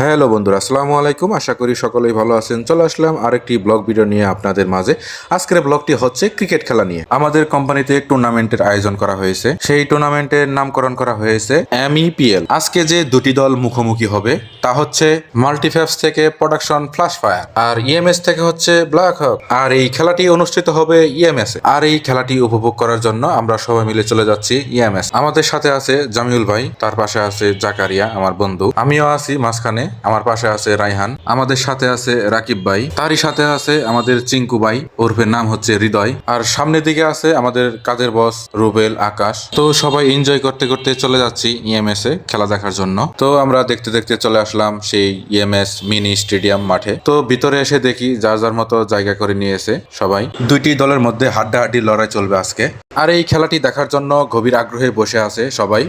Hello বন্ধুরা, আসসালামু আলাইকুম। আশা করি সকলেই ভালো আছেন। চলে আসলাম আরেকটি ব্লগ ভিডিও নিয়ে আপনাদের মাঝে। আজকের ব্লগটি হচ্ছে ক্রিকেট খেলা নিয়ে। আমাদের কোম্পানিতে টুর্নামেন্টের আয়োজন করা হয়েছে। সেই টুর্নামেন্টের নামকরণ করা হয়েছে এমইপিএল আজকে যে দুটি দল মুখোমুখি হবে, তা হচ্ছে মাল্টিফ্যাপস থেকে প্রোডাকশন ফ্লাশ ফায়ার আর ইএমএস থেকে হচ্ছে ব্ল্যাক হক। আর এই খেলাটি অনুষ্ঠিত হবে ইএমএস আর এই খেলাটি উপভোগ করার জন্য আমরা সবাই মিলে চলে যাচ্ছি ইএমএস আমাদের সাথে আছে জামিউল ভাই, তার পাশে আছে জাকারিয়া, আমার বন্ধু। আমিও আছি মাঝখানে। আমার পাশে আছে রাইহান, আমাদের সাথে আছে রাকিব ভাই, তারই সাথে আছে আমাদের চিঙ্কু ভাই ওরফের নাম হচ্ছে হৃদয়। আর সামনের দিকে আছে আমাদের কাজের বস রুবেল আকাশ। তো সবাই এনজয় করতে করতে চলে যাচ্ছি ইএমএস এ খেলা দেখার জন্য। তো আমরা দেখতে দেখতে চলে আসলাম সেই ইএমএস মিনি স্টেডিয়াম মাঠে। তো ভিতরে এসে দেখি যার যার মতো জায়গা করে নিয়েছে সবাই। দুইটি দলের মধ্যে হাড্ডাহাড্ডি লড়াই চলবে আজকে। আর এই খেলাটি দেখার জন্য গভীর আগ্রহে বসে আছে সবাই।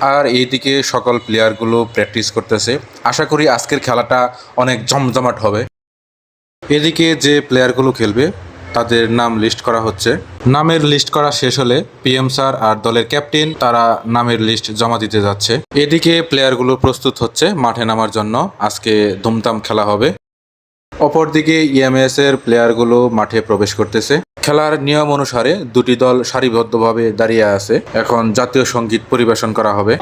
আর এইদিকে সকল প্লেয়ারগুলো প্র্যাকটিস করতেছে। আশা করি আজকের খেলাটা অনেক জমজমাট হবে। এদিকে যে প্লেয়ারগুলো খেলবে, তাদের নাম লিস্ট করা হচ্ছে। নামের লিস্ট করা শেষ হলে পিএম স্যার আর দলের ক্যাপ্টেন তারা নামের লিস্ট জমা দিতে যাচ্ছে। এদিকে প্লেয়ারগুলো প্রস্তুত হচ্ছে মাঠে নামার জন্য। আজকে ধুমধাম খেলা হবে। অপরদিকে ইএমএস এর প্লেয়ারগুলো মাঠে প্রবেশ করতেছে। খেলার নিয়ম অনুসারে দুটি দল সারিবদ্ধভাবে দাঁড়িয়ে আছে। এখন জাতীয় সংগীত পরিবেশন করা হবে।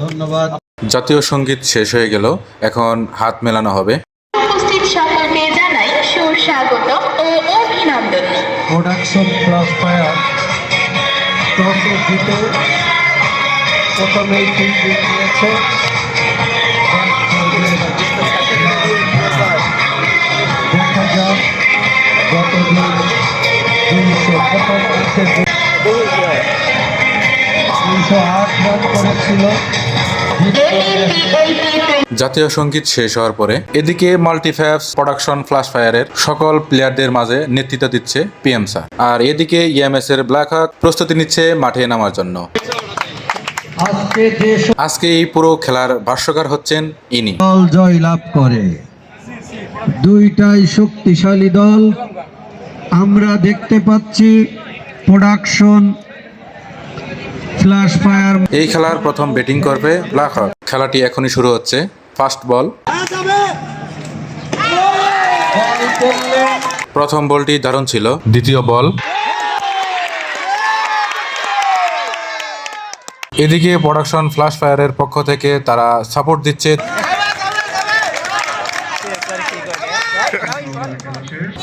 ধন্যবাদ। জাতীয় সংগীত শেষ হয়ে গেল এখন হাত মেলানো হবে। উপস্থিত সকলকে জানাই সুস্বাগত ও অভিনন্দন। প্রোডাকশন প্লাস ফায়ার টসে জিতে প্রথমেই ফিল্ডিং নিয়েছে। দেখা যাক গত দিন দুইশো প্রথম জাতীয় সংগীত শেষ হওয়ার পরে এদিকে মাল্টিফ্যাপস প্রোডাকশন ফ্লাশ ফায়ারের সকল প্লেয়ারদের মাঝে নেতৃত্ব দিচ্ছে পিএম স্যার। আর এদিকে ইএমএস এর ব্ল্যাক হক প্রস্তুতি নিচ্ছে মাঠে নামার জন্য। আজকে এই পুরো খেলার ভাষ্যকার হচ্ছেন ইনি। দল জয় লাভ করে। দুইটাই শক্তিশালী দল। আমরা দেখতে পাচ্ছি প্রোডাকশন এই খেলার প্রথম ব্যাটিং করবে ব্ল্যাক হক খেলাটি এখনই শুরু হচ্ছে। First ball. প্রথম বলটি দারুণ ছিল। দ্বিতীয় বল। এদিকে প্রোডাকশন ফ্ল্যাশ ফায়ারের পক্ষ থেকে তারা সাপোর্ট দিচ্ছে।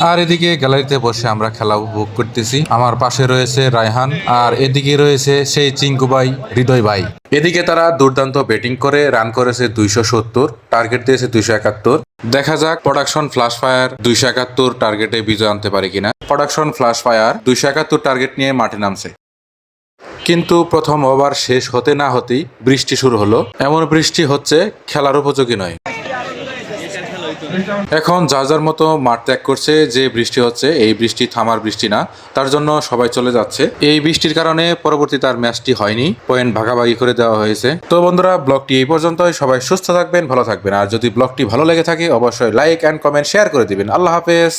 আর এদিকে গ্যালারিতে বসে আমরা খেলা উপভোগ করতেছি। আমার পাশে রয়েছে রায়হান, আর এদিকে রয়েছে সেই চিঙ্কু ভাই, হৃদয় ভাই। এদিকে তারা দুর্দান্ত ব্যাটিং করে রান করেছে দুইশো সত্তর টার্গেট দিয়েছে দুইশো একাত্তর। দেখা যাক প্রোডাকশন ফ্লাশ ফায়ার দুইশো একাত্তর টার্গেটে বিজয় আনতে পারে কিনা। প্রোডাকশন ফ্লাশ ফায়ার দুইশো একাত্তর টার্গেট নিয়ে মাঠে নামছে। কিন্তু প্রথম ওভার শেষ হতে না হতেই বৃষ্টি শুরু হলো। এমন বৃষ্টি হচ্ছে খেলার উপযোগী নয়। এখন যা যার মতো মাঠ ত্যাগ করছে, যে বৃষ্টি হচ্ছে, এই বৃষ্টি থামার বৃষ্টি না, তার জন্য সবাই চলে যাচ্ছে। এই বৃষ্টির কারণে পরবর্তী তার ম্যাচটি হয়নি, পয়েন্ট ভাগাভাগি করে দেওয়া হয়েছে। তো বন্ধুরা, ব্লগটি এই পর্যন্তই, সবাই সুস্থ থাকবেন, ভালো থাকবেন। আর যদি ব্লগটি ভালো লেগে থাকে, অবশ্যই লাইক অ্যান্ড কমেন্ট শেয়ার করে দিবেন। আল্লাহ হাফেজ।